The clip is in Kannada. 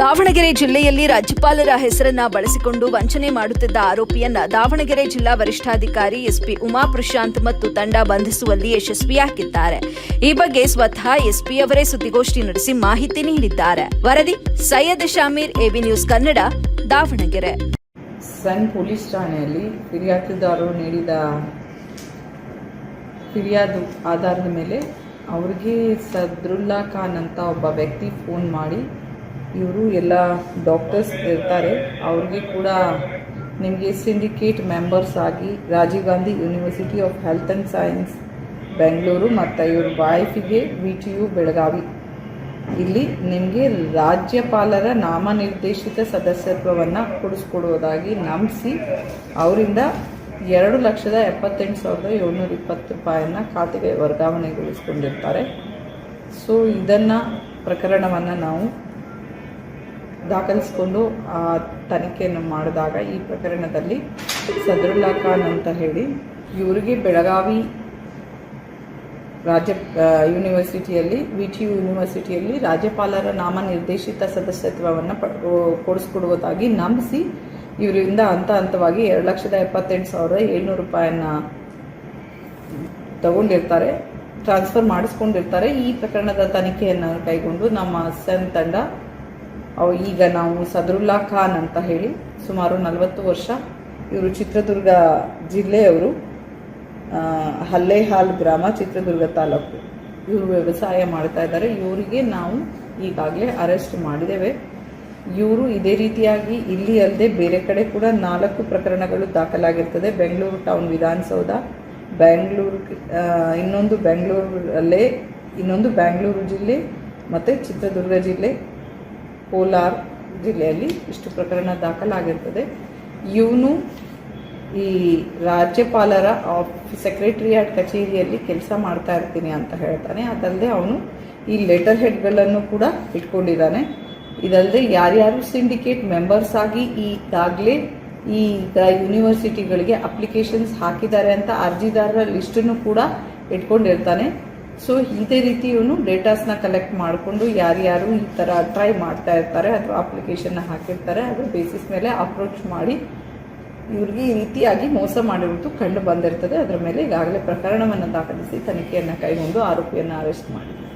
ದಾವಣಗೆರೆ ಜಿಲ್ಲೆಯಲ್ಲಿ ರಾಜ್ಯಪಾಲರ ಹೆಸರನ್ನ ಬಳಸಿಕೊಂಡು ವಂಚನೆ ಮಾಡುತ್ತಿದ್ದ ಆರೋಪಿಯನ್ನ ದಾವಣಗೆರೆ ಜಿಲ್ಲಾ ವರಿಷ್ಠಾಧಿಕಾರಿ ಎಸ್ಪಿ ಉಮಾ ಪ್ರಶಾಂತ್ ಮತ್ತು ತಂಡ ಬಂಧಿಸುವಲ್ಲಿ ಯಶಸ್ವಿಯಾಗಿದ್ದಾರೆ ಈ ಬಗ್ಗೆ ಸ್ವತಃ ಎಸ್ಪಿ ಅವರೇ ಸುದ್ದಿಗೋಷ್ಠಿ ನಡೆಸಿ ಮಾಹಿತಿ ನೀಡಿದ್ದಾರೆ. ವರದಿ, Syed Shameer, A B news Kannada, Davanagere. Sun police ಠಾಣೆಯಲ್ಲಿ ಫಿರ್ಯಾದಿದಾರರು ನೀಡಿದ ಫಿರ್ಯಾದು ಆಧಾರದ ಮೇಲೆ ಅವ್ರಿಗೆ ಸದ್ರುಲ್ಲಾ ಖಾನ್ ಅಂತ ಒಬ್ಬ ವ್ಯಕ್ತಿ ಫೋನ್ ಮಾಡಿ ಇವರು ಎಲ್ಲ ಡಾಕ್ಟರ್ಸ್ ಇರ್ತಾರೆ. ಅವ್ರಿಗೆ ಕೂಡ ನಿಮಗೆ ಸಿಂಡಿಕೇಟ್ ಮೆಂಬರ್ಸ್ ಆಗಿ Rajiv Gandhi university of health and science Bengaluru ಮತ್ತು ಇವ್ರ ವೈಫಿಗೆ ವಿ ಟಿ ಯು ಬೆಳಗಾವಿ. ಇಲ್ಲಿ ನಿಮಗೆ ರಾಜ್ಯಪಾಲರ ನಾಮನಿರ್ದೇಶಿತ ಸದಸ್ಯತ್ವವನ್ನು ಕೊಡಿಸ್ಕೊಡುವುದಾಗಿ ನಂಬಿಸಿ ಅವರಿಂದ ಎರಡು ಲಕ್ಷದ ಎಪ್ಪತ್ತೆಂಟು ಸಾವಿರದ ಏಳ್ನೂರ ಇಪ್ಪತ್ತು ರೂಪಾಯಿಯನ್ನು ಖಾತೆಗೆ ವರ್ಗಾವಣೆಗೊಳಿಸ್ಕೊಂಡಿರ್ತಾರೆ. ಸೊ ಇದನ್ನು ಪ್ರಕರಣವನ್ನು ನಾವು ದಾಖಲಿಸಿಕೊಂಡು ಆ ತನಿಖೆಯನ್ನು ಮಾಡಿದಾಗ ಈ ಪ್ರಕರಣದಲ್ಲಿ ಸದರುಲ್ಲಾ ಖಾನ್ ಅಂತ ಹೇಳಿ ಇವರಿಗೆ ಬೆಳಗಾವಿ ರಾಜ್ಯ ಯೂನಿವರ್ಸಿಟಿಯಲ್ಲಿ ವಿ ಟಿ ಯೂನಿವರ್ಸಿಟಿಯಲ್ಲಿ ರಾಜ್ಯಪಾಲರ ನಾಮನಿರ್ದೇಶಿತ ಸದಸ್ಯತ್ವವನ್ನು ಪ ಕೊಡಿಸ್ಕೊಡುವುದಾಗಿ ನಂಬಿಸಿ ಇವರಿಂದ ಹಂತ ಹಂತವಾಗಿ ಎರಡು ಲಕ್ಷದ ಎಪ್ಪತ್ತೆಂಟು ಸಾವಿರದ ಏಳ್ನೂರು ರೂಪಾಯಿಯನ್ನು ತಗೊಂಡಿರ್ತಾರೆ, ಟ್ರಾನ್ಸ್ಫರ್ ಮಾಡಿಸ್ಕೊಂಡಿರ್ತಾರೆ. ಈ ಪ್ರಕರಣದ ತನಿಖೆಯನ್ನು ಕೈಗೊಂಡು ನಮ್ಮ ಸನ್ ತಂಡ ಈಗ ನಾವು ಸದ್ರುಲ್ಲಾ ಖಾನ್ ಅಂತ ಹೇಳಿ ಸುಮಾರು ನಲವತ್ತು ವರ್ಷ ಇವರು ಚಿತ್ರದುರ್ಗ ಜಿಲ್ಲೆಯವರು ಹಲ್ಲೇಹಾಲ್ ಗ್ರಾಮ ಚಿತ್ರದುರ್ಗ ತಾಲೂಕು. ಇವರು ವ್ಯವಸಾಯ ಮಾಡ್ತಾ ಇದ್ದಾರೆ. ಇವರಿಗೆ ನಾವು ಈಗಾಗಲೇ ಅರೆಸ್ಟ್ ಮಾಡಿದ್ದೇವೆ. ಇವರು ಇದೇ ರೀತಿಯಾಗಿ ಇಲ್ಲಿ ಅಲ್ಲದೆ ಬೇರೆ ಕಡೆ ಕೂಡ ನಾಲ್ಕು ಪ್ರಕರಣಗಳು ದಾಖಲಾಗಿರ್ತದೆ. ಬೆಂಗಳೂರು ಟೌನ್ ವಿಧಾನಸೌಧ ಬೆಂಗಳೂರು ಆ, ಇನ್ನೊಂದು ಬೆಂಗಳೂರಲ್ಲೇ ಇನ್ನೊಂದು ಬೆಂಗಳೂರು ಜಿಲ್ಲೆ ಮತ್ತು ಚಿತ್ರದುರ್ಗ ಜಿಲ್ಲೆ. ಕೋಲಾರ ಜಿಲ್ಲೆಯಲ್ಲಿ ಇಷ್ಟು ಪ್ರಕರಣ ದಾಖಲಾಗಿರ್ತದೆ. ಇವನು ಈ ರಾಜ್ಯಪಾಲರ ಆಫ್, ಸೆಕ್ರೆಟರಿಯೇಟ್ ಕಚೇರಿಯಲ್ಲಿ ಕೆಲಸ ಮಾಡ್ತಾ ಇರ್ತೀನಿ ಅಂತ ಹೇಳ್ತಾನೆ. ಅದಲ್ಲದೆ ಅವನು ಈ ಲೆಟರ್ ಹೆಡ್ಗಳನ್ನು ಕೂಡ ಇಟ್ಕೊಂಡಿದ್ದಾನೆ. ಇದಲ್ಲದೆ ಯಾರ್ಯಾರು ಸಿಂಡಿಕೇಟ್ ಮೆಂಬರ್ಸ್ ಆಗಿ ಈಗಾಗಲೇ ಈ ಯೂನಿವರ್ಸಿಟಿಗಳಿಗೆ ಅಪ್ಲಿಕೇಶನ್ಸ್ ಹಾಕಿದ್ದಾರೆ ಅಂತ ಅರ್ಜಿದಾರರ ಲಿಸ್ಟನ್ನು ಕೂಡ ಇಟ್ಕೊಂಡಿರ್ತಾನೆ. ಸೊ ಇದೇ ರೀತಿ ಇವನು ಡೇಟಾಸ್ನ ಕಲೆಕ್ಟ್ ಮಾಡಿಕೊಂಡು ಯಾರ್ಯಾರು ಈ ಥರ ಟ್ರೈ ಮಾಡ್ತಾ ಇರ್ತಾರೆ, ಅಥವಾ ಅಪ್ಲಿಕೇಶನ್ನ ಹಾಕಿರ್ತಾರೆ, ಅದರ ಬೇಸಿಸ್ ಮೇಲೆ ಅಪ್ರೋಚ್ ಮಾಡಿ ಇವ್ರಿಗೆ ಈ ರೀತಿಯಾಗಿ ಮೋಸ ಮಾಡಿರುವುದು ಕಂಡು ಬಂದಿರ್ತದೆ. ಅದರ ಮೇಲೆ ಈಗಾಗಲೇ ಪ್ರಕರಣವನ್ನು ದಾಖಲಿಸಿ ತನಿಖೆಯನ್ನು ಕೈಗೊಂಡು ಆರೋಪಿಯನ್ನು ಅರೆಸ್ಟ್ ಮಾಡಿದೆ